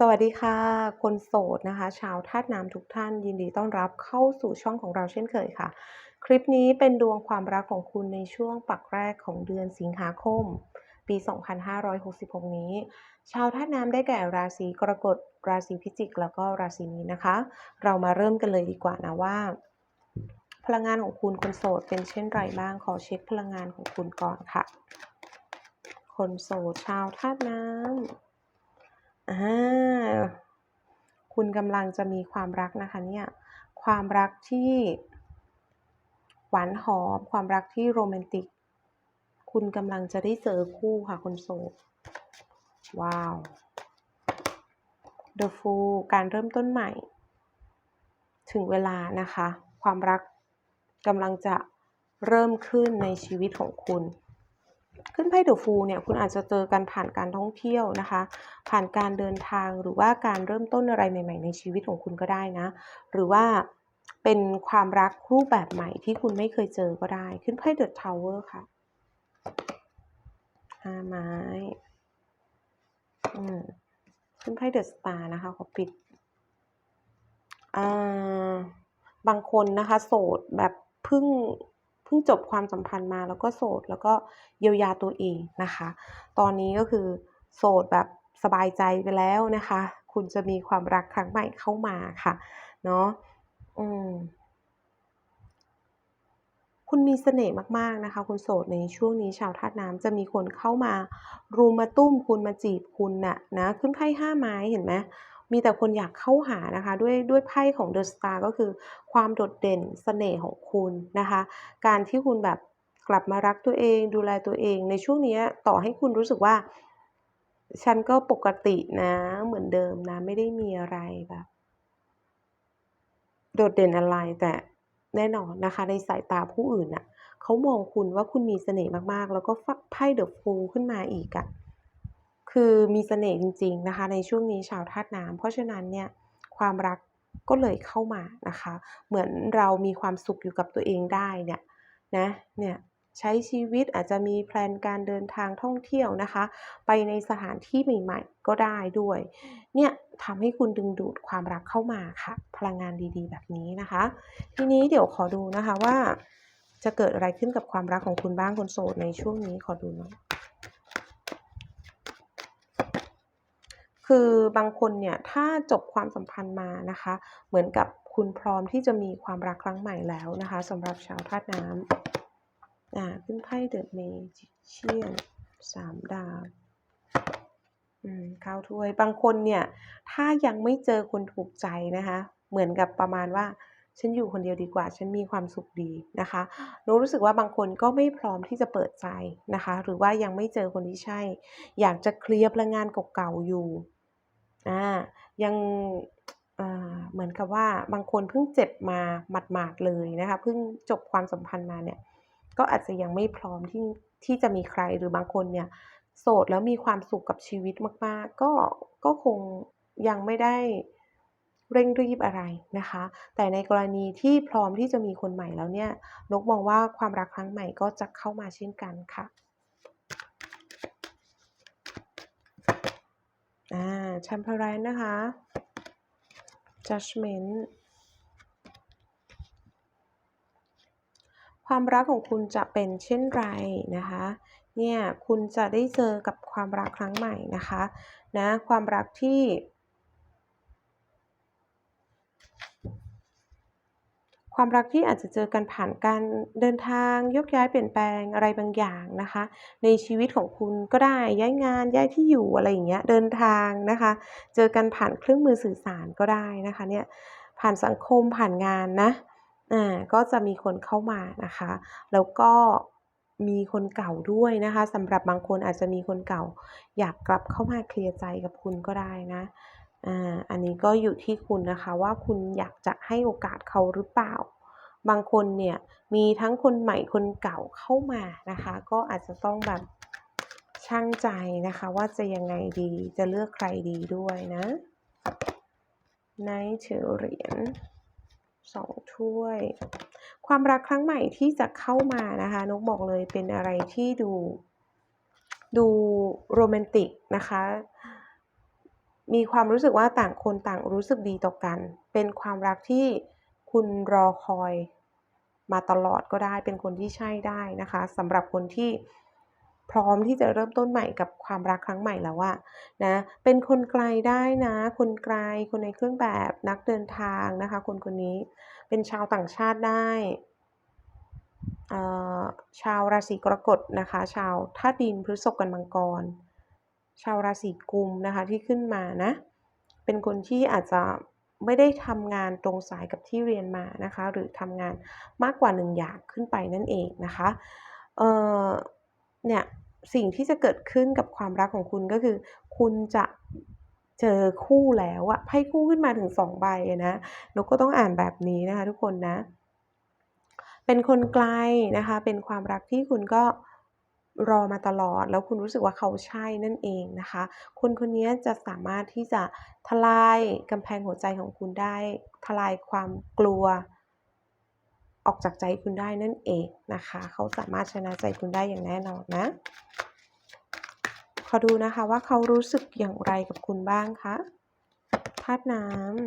สวัสดีค่ะ คนโสดนะคะ ชาวธาตุน้ำทุกท่านยินดีต้อนรับเข้าสู่ช่องของเราเช่นเคยค่ะ คลิปนี้เป็นดวงความรักของคุณในช่วงปักแรกของเดือนสิงหาคม ปี 2566 นี้ ชาวธาตุน้ำได้แก่ราศีกรกฎราศีพิจิก แล้วก็ราศีมีนนะคะ เรามาเริ่มกันเลยดีกว่านะว่า พลังงานของคุณคนโสดเป็นเช่นไรบ้างขอเช็คพลังงานของคุณก่อนค่ะ คนโสดชาวธาตุน้ำ อ่าคุณกำลังจะมีความรักนะคะเนี่ยความรักที่หวานหอม ความรักที่โรแมนติก คุณกำลังจะได้เจอคู่ค่ะคนโสดว้าว The Fool การเริ่มต้นใหม่ ถึงเวลานะคะ ความรักกำลังจะเริ่มขึ้นในชีวิตของคุณ ขึ้นไพ่เดอะฟูเนี่ยคุณอาจจะเจอกันผ่านการท่องเที่ยวนะคะ ผ่านการเดินทางหรือว่าการเริ่มต้นอะไรใหม่ ๆ ในชีวิตของคุณก็ได้นะ หรือว่าเป็นความรักรูปแบบใหม่ที่คุณไม่เคยเจอก็ได้ ขึ้นไพ่เดอะทาวเวอร์ค่ะห้าไม้อืมขึ้นไพ่เดอะสตาร์นะคะขอปิดอ่าบางคนนะคะ โสดแบบเพิ่ง พิ่งจบความสัมพันธ์มาแล้วก็โสดแล้วก็เยียวยาตัวเองนะคะ ตอนนี้ก็คือโสดแบบสบายใจไปแล้วนะคะ คุณจะมีความรักครั้งใหม่เข้ามาค่ะเนาะอืมคุณมีเสน่ห์มาก ๆ นะคะ คุณโสดในช่วงนี้ชาวธาตุน้ำจะมีคนเข้ามารุมมาตุ้มคุณมาจีบคุณน่ะนะ ขึ้นไพ่ห้าไม้เห็นไหม มีแต่คนอยากเข้าหานะคะด้วยด้วยไพ่ของ The Star ก็คือ ความโดดเด่นเสน่ห์ของคุณนะคะ การที่คุณแบบกลับมารักตัวเอง ดูแลตัวเองในช่วงนี้ต่อให้คุณรู้สึกว่า ฉันก็ปกตินะเหมือนเดิมนะ ไม่ได้มีอะไรแบบ โดดเด่นอะไรแต่แน่นอนนะคะ ในสายตาผู้อื่นน่ะเขามองคุณว่าคุณมีเสน่ห์มากๆ แล้วก็ฟไพ่ The Fool ขึ้นมาอีกอะ คือมีเสน่ห์จริง ๆนะคะ ในช่วงนี้ชาวธาตุน้ำเพราะฉะนั้นเนี่ยความรักก็เลยเข้ามานะคะ เหมือนเรามีความสุขอยู่กับตัวเองได้เนี่ยนะเนี่ยใช้ชีวิตอาจจะมีแพลนการเดินทางท่องเที่ยวนะคะ ไปในสถานที่ใหม่ ๆ ก็ได้ด้วย เนี่ยทำให้คุณดึงดูดความรักเข้ามาค่ะ พลังงานดีๆ แบบนี้นะคะ ทีนี้เดี๋ยวขอดูนะคะว่า จะเกิดอะไรขึ้นกับความรักของคุณบ้างคนโสดในช่วงนี้ขอดูหน่อย คือบางคนเนี่ยถ้าจบความสัมพันธ์มานะคะ เหมือนกับคุณพร้อมที่จะมีความรักครั้งใหม่แล้วนะคะสำหรับชาวธาตุน้ำอ่าขึ้นไพ่เดอะเมจิเชียนสามดาวอืมเก้าถ้วยบางคนเนี่ย ถ้ายังไม่เจอคนถูกใจนะคะ เหมือนกับประมาณว่า ฉันอยู่คนเดียวดีกว่า ฉันมีความสุขดีนะคะหนูรู้สึกว่าบางคนก็ไม่พร้อมที่จะเปิดใจนะคะ หรือว่ายังไม่เจอคนที่ใช่ อยากจะเคลียร์พลังงานเก่าๆอยู่ อ่ายังเหมือนกับว่าบางคนเพิ่งเจ็บมาหมาดๆเลยนะคะเพิ่งจบความสัมพันธ์มาเนี่ยก็อาจจะยังไม่พร้อมที่ที่จะมีใครหรือบางคนเนี่ยโสดแล้วมีความสุขกับชีวิตมาก ๆ ก็ก็คงยังไม่ได้เร่งรีบอะไรนะคะ แต่ในกรณีที่พร้อมที่จะมีคนใหม่แล้วเนี่ยนกมองว่าความรักครั้งใหม่ก็จะเข้ามาเช่นกันค่ะ อ่า temporary นะคะ Judgment ความรักของคุณจะเป็นเช่นไรนะคะ เนี่ย คุณจะได้เจอกับความรักครั้งใหม่นะคะ นะ ความรักที่ ความรักที่อาจจะเจอกันผ่านการเดินทางยกย้ายเปลี่ยนแปลงอะไรบางอย่างนะคะ ในชีวิตของคุณก็ได้ย้ายงานย้ายที่อยู่อะไรอย่างเงี้ยเดินทางนะคะ เจอกันผ่านเครื่องมือสื่อสารก็ได้นะคะเนี่ยผ่านสังคมผ่านงานนะอ่าก็จะมีคนเข้ามานะคะ แล้วก็มีคนเก่าด้วยนะคะสำหรับบางคนอาจจะมีคนเก่า อยากกลับเข้ามาเคลียร์ใจกับคุณก็ได้นะ อ่าอันนี้ก็อยู่ที่คุณนะคะว่าคุณอยากจะให้โอกาสเขาหรือเปล่า บางคนเนี่ยมีทั้งคนใหม่คนเก่าเข้ามานะคะ ก็อาจจะต้องแบบชั่งใจนะคะ ว่าจะยังไงดีจะเลือกใครดีด้วยนะ Knight ถือเหรียญ2ถ้วย ความรักครั้งใหม่ที่จะเข้ามานะคะนกบอกเลยเป็นอะไรที่ดูดูโรแมนติกนะคะ มีความรู้สึกว่าต่างคนต่างรู้สึกดีต่อกัน เป็นความรักที่คุณรอคอยมาตลอดก็ได้ เป็นคนที่ใช่ได้นะคะสำหรับคนที่พร้อมที่จะเริ่มต้นใหม่กับความรักครั้งใหม่แล้วว่านะ เป็นคนไกลได้นะ คนไกล คนในเครื่องแบบนักเดินทางนะคะ คนคนนี้เป็นชาวต่างชาติได้ชาวราศีกรกฎนะคะ ชาวธาตุดินพฤษภกันมังกร ชาวราศีกุมนะคะที่ขึ้นมานะ เป็นคนที่อาจจะไม่ได้ทำงานตรงสายกับที่เรียนมานะคะ หรือทำงานมากกว่าหนึ่งอย่างขึ้นไปนั่นเองนะคะเเนี่ยสิ่งที่จะเกิดขึ้นกับความรักของคุณก็คือ คุณจะเจอคู่แล้วอะไพ่คู่ขึ้นมาถึงสองใบนะนกก็ต้องอ่านแบบนี้นะคะ ทุกคนนะ เป็นคนไกลนะคะ เป็นความรักที่คุณก็ รอมาตลอด แล้วคุณรู้สึกว่าเขาใช่นั่นเองนะคะ คนคนนี้จะสามารถที่จะทลายกำแพงหัวใจของคุณได้ ทลายความกลัว ออกจากใจคุณได้นั่นเองนะคะ เขาสามารถชนะใจคุณได้อย่างแน่นอนนะ ขอดูนะคะว่าเขารู้สึกอย่างไรกับคุณบ้างคะธาตุน้ำ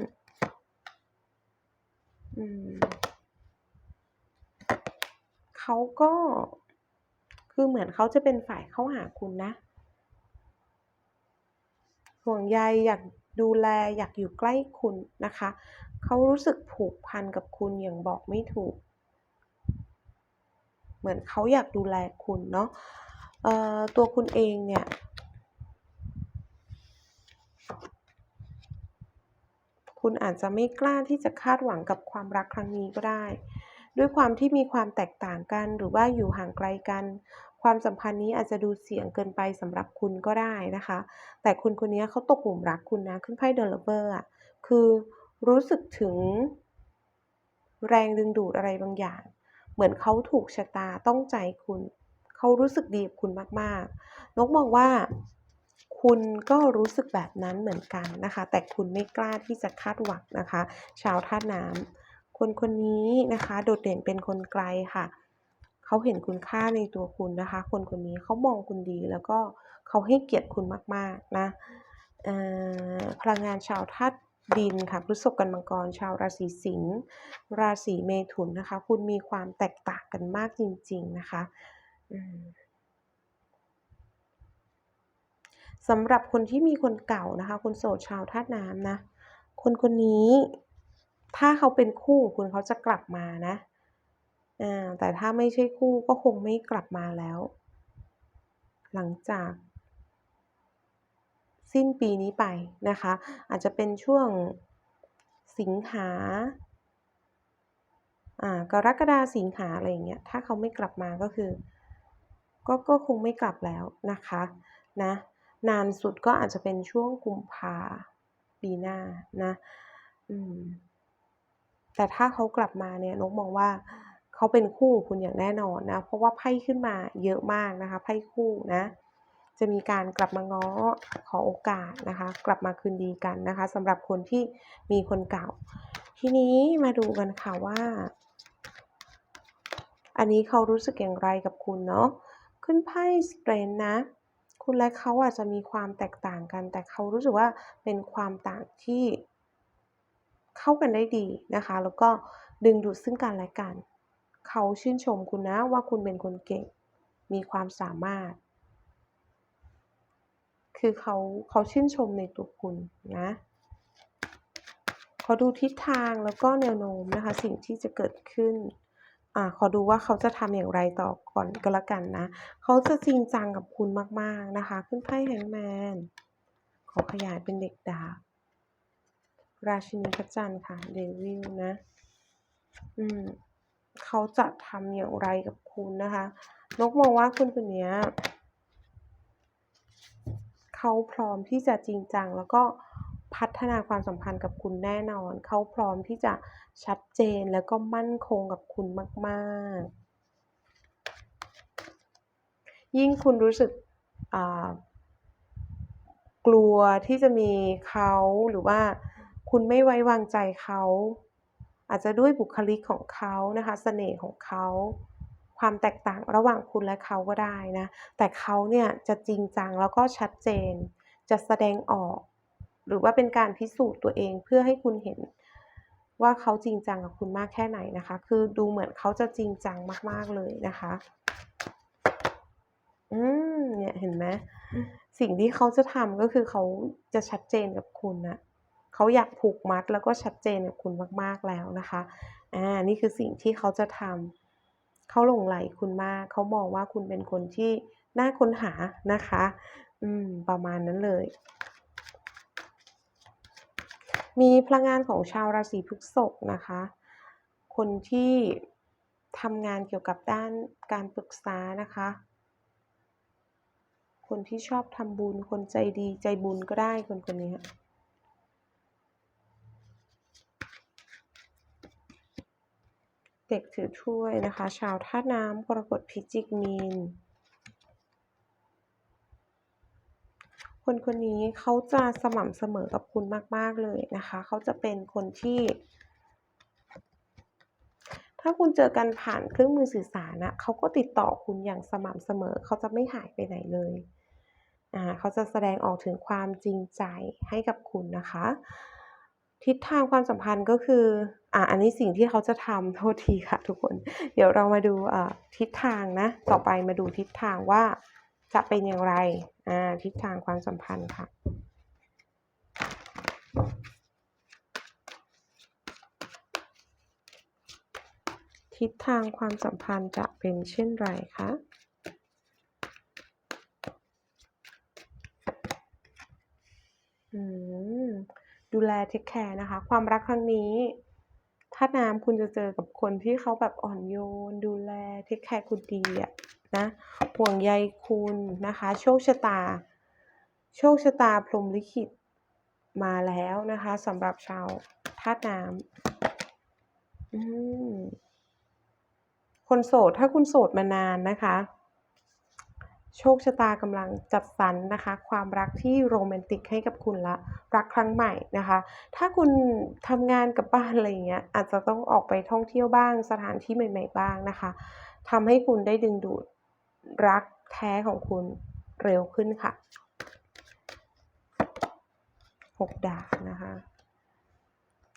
เขาก็ คือเหมือนเขาจะเป็นฝ่ายเข้าหาคุณนะ ห่วงใยอยากดูแลอยากอยู่ใกล้คุณนะคะ เขารู้สึกผูกพันกับคุณอย่างบอกไม่ถูก เหมือนเขาอยากดูแลคุณเนาะตัวคุณเองเนี่ย คุณอาจจะไม่กล้าที่จะคาดหวังกับความรักครั้งนี้ก็ได้ ด้วยความที่มีความแตกต่างกัน หรือว่าอยู่ห่างไกลกัน ความสัมพันธ์นี้อาจจะดูเสี่ยงเกินไปสำหรับคุณก็ได้นะคะ แต่คุณคนนี้เขาตกหลุมรักคุณนะ ขึ้นไพ่เดลเวอร์อะคือรู้สึกถึง แรงดึงดูดอะไรบางอย่าง เหมือนเขาถูกชะตาต้องใจคุณ เขารู้สึกดีกับคุณมากๆ นกมองว่าคุณก็รู้สึกแบบนั้นเหมือนกันนะคะ แต่คุณไม่กล้าที่จะคาดหวังนะคะ ชาวธาตุน้ำ คนคนนี้นะคะ โดดเด่นเป็นคนไกลค่ะ เขาเห็นคุณค่าในตัวคุณนะคะ คนคนนี้เขามองคุณดีแล้วก็เขาให้เกียรติคุณมากๆนะพลังงานชาวธาตุดินค่ะพฤษภกันมังกร ชาวราศีสิงห์ราศีเมถุนนะคะ คุณมีความแตกต่างกันมากจริง ๆนะคะสำหรับคนที่มีคนเก่านะคะ คนโสดชาวธาตุน้ำนะ คนคนนี้ ถ้าเขาเป็นคู่คุณเขาจะกลับมานะแต่ถ้าไม่ใช่คู่ก็คงไม่กลับมาแล้ว หลังจาก สิ้นปีนี้ไปนะคะ อาจจะเป็นช่วงสิงหา อ่ากรกฎาสิงหาอะไรอย่างเงี้ย ถ้าเขาไม่กลับมาก็คือ ก็ก็คงไม่กลับแล้วนะคะนะนานสุดก็อาจจะเป็นช่วงกุมภาปีหน้านะ อืม แต่ถ้าเขากลับมาเนี่ยนกมองว่าเขาเป็นคู่คุณอย่างแน่นอนนะ เพราะว่าไพ่ขึ้นมาเยอะมากนะคะ ไพ่คู่นะ จะมีการกลับมาง้อขอโอกาสนะคะ กลับมาคืนดีกันนะคะสำหรับคนที่มีคนเก่า ทีนี้มาดูกันค่ะว่า อันนี้เขารู้สึกอย่างไรกับคุณเนาะขึ้นไพ่สเตรนนะคุณและเขาอาจจะมีความแตกต่างกัน แต่เขารู้สึกว่าเป็นความต่างที่ เข้ากันได้ดีนะคะ แล้วก็ดึงดูดซึ่งกันและกัน เขาชื่นชมคุณนะว่าคุณเป็นคนเก่ง มีความสามารถ คือเขาเขาชื่นชมในตัวคุณนะขาดูทิศทางแล้วก็แนวโน้มนะคะ สิ่งที่จะเกิดขึ้นอ่าขอดูว่าเขาจะทำอย่างไรต่อก่อนก็แล้วกันนะ เขาจะจริงจังกับคุณมาก ๆ นะคะ ขึ้นไพ่แฮงแมน ขอขยายเป็นเด็กดาบ ราชินีพระจันทร์ค่ะเดวิลนะ อืมเขาจะทำอย่างไรกับคุณนะคะ นกมองว่าคุณคนนี้เขาพร้อมที่จะจริงจังแล้วก็พัฒนาความสัมพันธ์กับคุณแน่นอน เขาพร้อมที่จะชัดเจนแล้วก็มั่นคงกับคุณมากๆ ยิ่งคุณรู้สึกกลัวที่จะมีเขาหรือว่า คุณไม่ไว้วางใจเขา อาจจะด้วยบุคลิกของเขานะคะเสน่ห์ของเขาความแตกต่างระหว่างคุณและเขาก็ได้นะ แต่เขาเนี่ยจะจริงจังแล้วก็ชัดเจน จะแสดงออก หรือว่าเป็นการพิสูจน์ตัวเองเพื่อให้คุณเห็นว่าเขาจริงจังกับคุณมากแค่ไหนนะคะ คือดูเหมือนเขาจะจริงจังมาก ๆเลยนะคะ อืมเนี่ยเห็นไหมสิ่งที่เขาจะทำก็คือเขาจะชัดเจนกับคุณนะ เขาอยากผูกมัดแล้วก็ชัดเจนกับคุณมากๆแล้วนะคะอ่านี่คือสิ่งที่เขาจะทำเขาหลงไหลคุณมากเขามองว่าคุณเป็นคนที่น่าค้นหานะคะ อืม ประมาณนั้นเลย มีพลังงานของชาวราศีพฤษภนะคะ คนที่ทำงานเกี่ยวกับด้านการปรึกษานะคะ คนที่ชอบทำบุญ คนใจดีใจบุญก็ได้คนคนนี้ เด็กถือถ้วยนะคะ ชาวธาตุน้ำกรกฎพิจิกมีน คนคนนี้เขาจะสม่ำเสมอกับคุณมาก ๆ เลยนะคะ เขาจะเป็นคนที่ ถ้าคุณเจอกันผ่านเครื่องมือสื่อสารนะเขาก็ติดต่อคุณอย่างสม่ำเสมอ เขาจะไม่หายไปไหนเลยอ่าเขาจะแสดงออกถึงความจริงใจให้กับคุณนะคะ ทิศทางความสัมพันธ์ก็คืออ่าอันนี้สิ่งที่เขาจะทำโทษทีค่ะทุกคน เดี๋ยวเรามาดูอ่าทิศทางนะ ต่อไปมาดูทิศทางว่าจะเป็นอย่างไรอ่าทิศทางความสัมพันธ์ค่ะทิศทางความสัมพันธ์จะเป็นเช่นไรคะอืม ดูแลเทคแคร์นะคะ ความรักครั้งนี้ถ้าน้ำคุณจะเจอกับคนที่เขาแบบอ่อนโยน ดูแลเทคแคร์คุณดีอะนะห่วงใยคุณนะคะ โชคชะตา โชคชะตาพรมลิขิตมาแล้วนะคะสำหรับชาวธาตุน้ำคนโสดถ้าคุณโสดมานานนะคะ โชคชะตากำลังจัดสรรนะคะ ความรักที่โรแมนติกให้กับคุณละ รักครั้งใหม่นะคะ ถ้าคุณทำงานกับบ้านอะไรเงี้ยอาจจะต้องออกไปท่องเที่ยวบ้างสถานที่ใหม่ ๆ บ้างนะคะทำให้คุณได้ดึงดูดรักแท้ของคุณเร็วขึ้นค่ะหกดาบนะคะ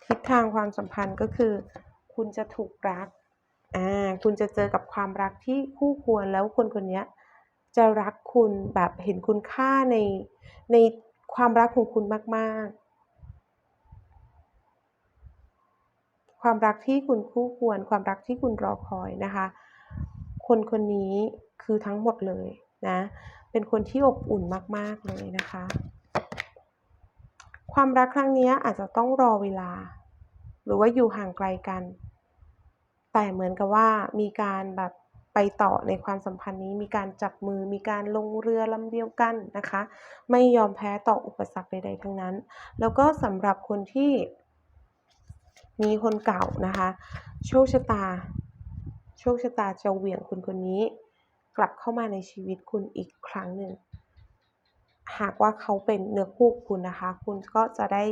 ทิศทางความสัมพันธ์ก็คือ คุณจะถูกรักอ่าคุณจะเจอกับความรักที่คู่ควรแล้วคนคนนี้ จะรักคุณแบบเห็นคุณค่าในในความรักของคุณมาก ๆ ความรักที่คุณคู่ควร ความรักที่คุณรอคอยนะคะ คนคนนี้คือทั้งหมดเลยนะ เป็นคนที่อบอุ่นมาก ๆ เลยนะคะ ความรักครั้งนี้อาจจะต้องรอเวลา หรือว่าอยู่ห่างไกลกัน แต่เหมือนกับว่ามีการแบบ ไปต่อในความสัมพันธ์นี้มีการจับมือมีการลงเรือลำเดียวกันนะคะ ไม่ยอมแพ้ต่ออุปสรรคใดๆทั้งนั้น แล้วก็สำหรับคนที่มีคนเก่านะคะ โชคชะตา โชคชะตาจะเหวี่ยงคุณคนนี้ กลับเข้ามาในชีวิตคุณอีกครั้งหนึ่ง หากว่าเขาเป็นเนื้อคู่คุณนะคะ คุณก็จะได้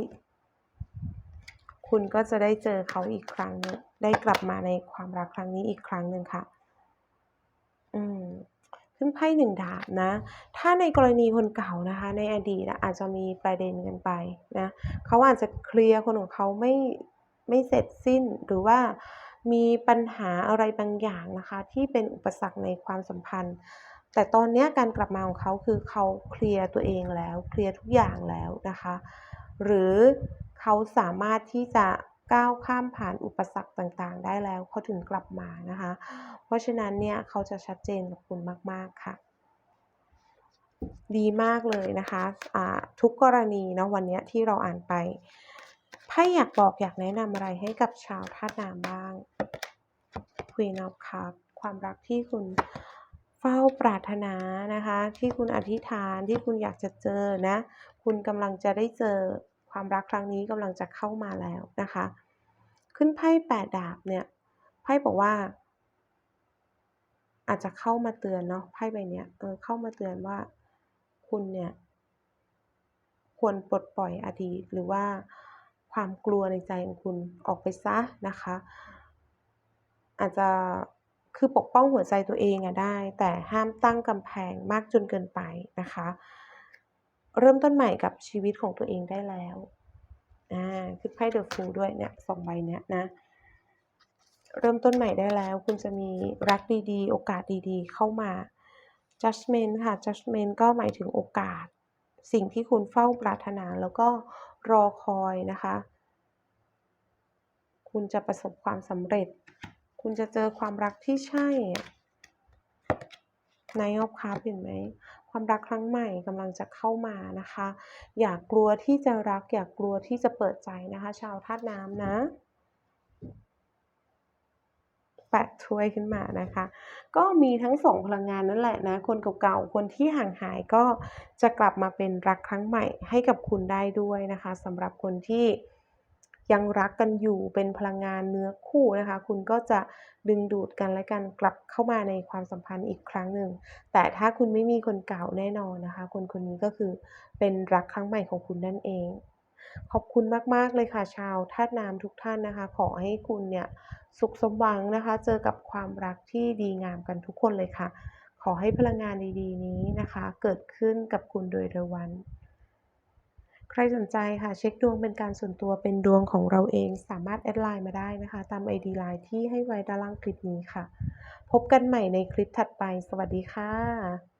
คุณก็จะได้เจอเขาอีกครั้งหนึ่งได้กลับมาในความรักครั้งนี้อีกครั้งหนึ่งค่ะ ขึ้นไพ่หนึ่งดาบนะ ถ้าในกรณีคนเก่านะคะ ในอดีตอาจจะมีประเด็นกันไปนะเขาอาจจะเคลียร์คนของเขาไม่ไม่เสร็จสิ้นหรือว่ามีปัญหาอะไรบางอย่างนะคะ ที่เป็นอุปสรรคในความสัมพันธ์ แต่ตอนนี้การกลับมาของเขาคือเขาเคลียร์ตัวเองแล้ว เคลียร์ทุกอย่างแล้วนะคะ หรือเขาสามารถที่จะ ก้าวข้ามผ่านอุปสรรคต่างๆ ได้แล้วเขาถึงกลับมานะคะ เพราะฉะนั้นเนี่ยเขาจะชัดเจนกับคุณมากๆค่ะ ดีมากเลยนะคะะทุกกรณีเนาะวันนี้ที่เราอ่านไปไพ่อยากบอกอยากแนะนำอะไรให้กับชาวธาตุน้ำบ้าง Queen of Cups ความรักที่คุณเฝ้าปรารถนานะคะ ที่คุณอธิษฐานที่คุณอยากจะเจอนะ คุณกำลังจะได้เจอความรักครั้งนี้กำลังจะเข้ามาแล้วนะคะ ขึ้นไพ่แปดดาบเนี่ยไพ่บอกว่า อาจจะเข้ามาเตือนเนาะไพ่ใบเนี้ยเออเข้ามาเตือนว่าคุณเนี่ย ควรปลดปล่อยอดีตหรือว่าความกลัวในใจของคุณออกไปซะนะคะ อาจจะคือปกป้องหัวใจตัวเองอะได้ แต่ห้ามตั้งกำแพงมากจนเกินไปนะคะ เริ่มต้นใหม่กับชีวิตของตัวเองได้แล้ว อ่าคือไพ่เดอะฟูด้วยเนี่ยสองใบเนี้ยนะ เริ่มต้นใหม่ได้แล้ว คุณจะมีรักดีๆ โอกาสดีๆ เข้ามา judgment ค่ะ judgment ก็หมายถึงโอกาส สิ่งที่คุณเฝ้าปรารถนาแล้วก็รอคอยนะคะ คุณจะประสบความสำเร็จ คุณจะเจอความรักที่ใช่ในออฟคาร์เห็นไหม ความรักครั้งใหม่กำลังจะเข้ามานะคะ อย่ากกลัวที่จะรัก อย่ากกลัวที่จะเปิดใจนะคะ ชาวธาตุน้ำนะแปดถ้วยขึ้นมานะคะ ก็มีทั้งสองพลังงานนั่นแหละนะ คนเก่าๆ คนที่ห่างหายก็จะกลับมาเป็นรักครั้งใหม่ให้กับคุณได้ด้วยนะคะสำหรับคนที่ ยังรักกันอยู่เป็นพลังงานเนื้อคู่นะคะ คุณก็จะดึงดูดกันและกันกลับเข้ามาในความสัมพันธ์อีกครั้งหนึ่ง แต่ถ้าคุณไม่มีคนเก่าแน่นอนนะคะ คนคนนี้ก็คือเป็นรักครั้งใหม่ของคุณนั่นเอง ขอบคุณมาก ๆ เลยค่ะชาวธาตุน้ำทุกท่านนะคะ ขอให้คุณเนี่ยสุขสมหวังนะคะ เจอกับความรักที่ดีงามกันทุกคนเลยค่ะ ขอให้พลังงานดี ๆ นี้นะคะ เกิดขึ้นกับคุณโดยเร็ววัน ใครสนใจค่ะเช็คดวงเป็นการส่วนตัวเป็นดวงของเราเอง สามารถแอดไลน์มาได้นะคะ ตาม ID ไลน์ที่ให้ไว้ด้านล่างคลิปนี้ค่ะ พบกันใหม่ในคลิปถัดไป สวัสดีค่ะ